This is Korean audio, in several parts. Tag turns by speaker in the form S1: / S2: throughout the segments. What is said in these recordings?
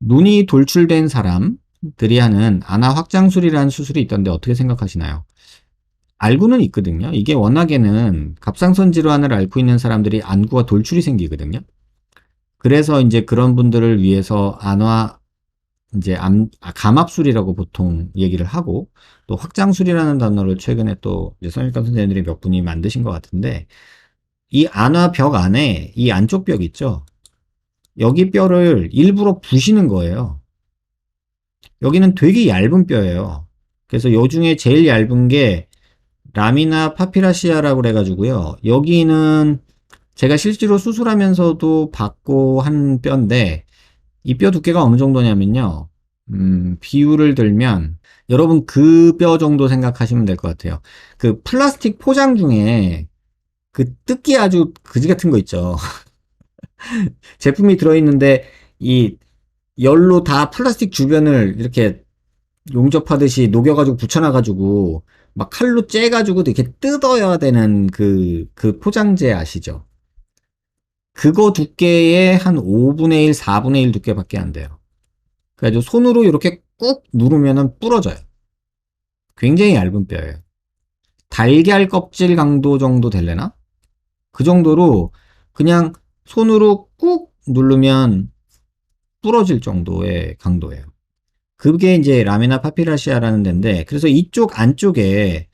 S1: 눈이 돌출된 사람들이 하는 안화 확장술이라는 수술이 있던데 어떻게 생각하시나요? 알고는 있거든요. 이게 워낙에는 갑상선 질환을 앓고 있는 사람들이 안구가 돌출이 생기거든요. 그래서 이제 그런 분들을 위해서 안화 이제 암, 아, 감압술이라고 보통 얘기를 하고 또 확장술이라는 단어를 최근에 또 이제 성형외과 선생님들이 몇 분이 만드신 것 같은데 이 안화 벽 안에 이 안쪽 벽 있죠. 여기 뼈를 일부러 부시는 거예요. 여기는 되게 얇은 뼈예요. 그래서 요 중에 제일 얇은 게 라미나 파피라시아라고 그래가지고요. 여기는 제가 실제로 수술하면서도 받고 한 뼈인데 이 뼈 두께가 어느 정도냐면요. 음, 비율을 들면 여러분 그 뼈 정도 생각하시면 될 것 같아요. 그 플라스틱 포장 중에 그 뜯기 아주 그지 같은 거 있죠. 제품이 들어있는데 이 열로 다 플라스틱 주변을 이렇게 용접하듯이 녹여가지고 붙여놔가지고 막 칼로 째가지고 이렇게 뜯어야 되는 그, 그 포장재 아시죠? 그거 두께의 한 5분의 1, 4분의 1 두께밖에 안 돼요. 그래가지고 손으로 이렇게 꾹 누르면은 부러져요. 굉장히 얇은 뼈예요. 달걀 껍질 강도 정도 될래나? 그 정도로 그냥 손으로 꾹 누르면 부러질 정도의 강도예요. 그게 이제 라미나 파피라시아라는 데인데, 그래서 이쪽 안쪽에,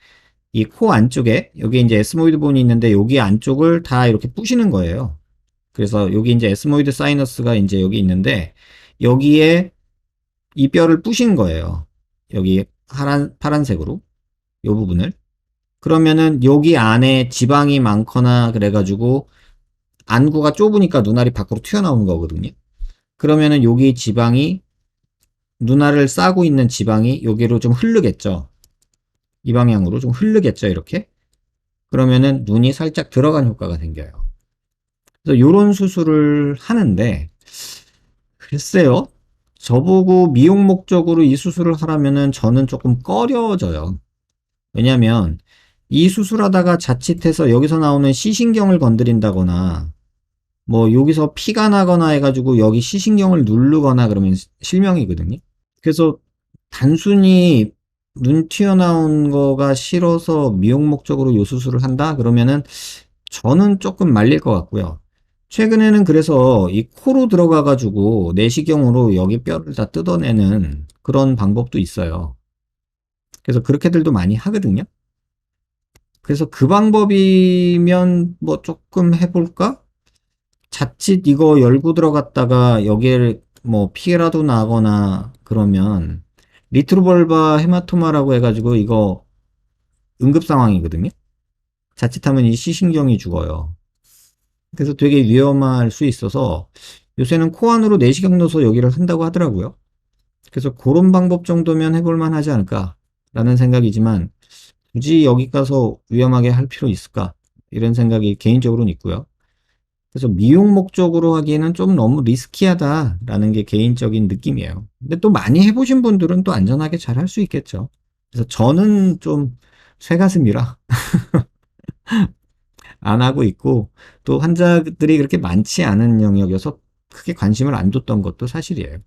S1: 이 코 안쪽에, 여기 이제 에스모이드 본이 있는데, 여기 안쪽을 다 이렇게 부시는 거예요. 그래서 여기 이제 에스모이드 사이너스가 이제 여기 있는데, 여기에 이 뼈를 부신 거예요. 여기 파란, 파란색으로. 이 부분을. 그러면은 여기 안에 지방이 많거나 그래가지고 안구가 좁으니까 눈알이 밖으로 튀어나오는 거거든요. 그러면은 여기 지방이 눈알을 싸고 있는 지방이 여기로 좀 흐르겠죠. 이 방향으로 좀 흐르겠죠. 이렇게. 그러면은 눈이 살짝 들어간 효과가 생겨요. 그래서 이런 수술을 하는데 글쎄요. 저보고 미용 목적으로 이 수술을 하라면은 저는 조금 꺼려져요. 왜냐면 이 수술하다가 자칫해서 여기서 나오는 시신경을 건드린다거나 뭐 여기서 피가 나거나 해가지고 여기 시신경을 누르거나 그러면 실명이거든요. 그래서 단순히 눈 튀어나온 거가 싫어서 미용 목적으로 이 수술을 한다? 그러면은 저는 조금 말릴 것 같고요. 최근에는 그래서 이 코로 들어가가지고 내시경으로 여기 뼈를 다 뜯어내는 그런 방법도 있어요. 그래서 그렇게들도 많이 하거든요. 그래서 그 방법이면 뭐 조금 해볼까? 자칫 이거 열고 들어갔다가 여기를 뭐 피해라도 나거나 그러면 리트로벌바 헤마토마라고 해가지고 이거 응급 상황이거든요. 자칫하면 이 시신경이 죽어요. 그래서 되게 위험할 수 있어서 요새는 코 안으로 내시경 넣어서 여기를 한다고 하더라고요. 그래서 그런 방법 정도면 해볼만 하지 않을까라는 생각이지만 굳이 여기 가서 위험하게 할 필요 있을까? 이런 생각이 개인적으로는 있고요. 그래서 미용 목적으로 하기에는 좀 너무 리스키하다라는 게 개인적인 느낌이에요. 근데 또 많이 해보신 분들은 또 안전하게 잘 할 수 있겠죠. 그래서 저는 좀 쇠가슴이라 안 하고 있고 또 환자들이 그렇게 많지 않은 영역이어서 크게 관심을 안 뒀던 것도 사실이에요.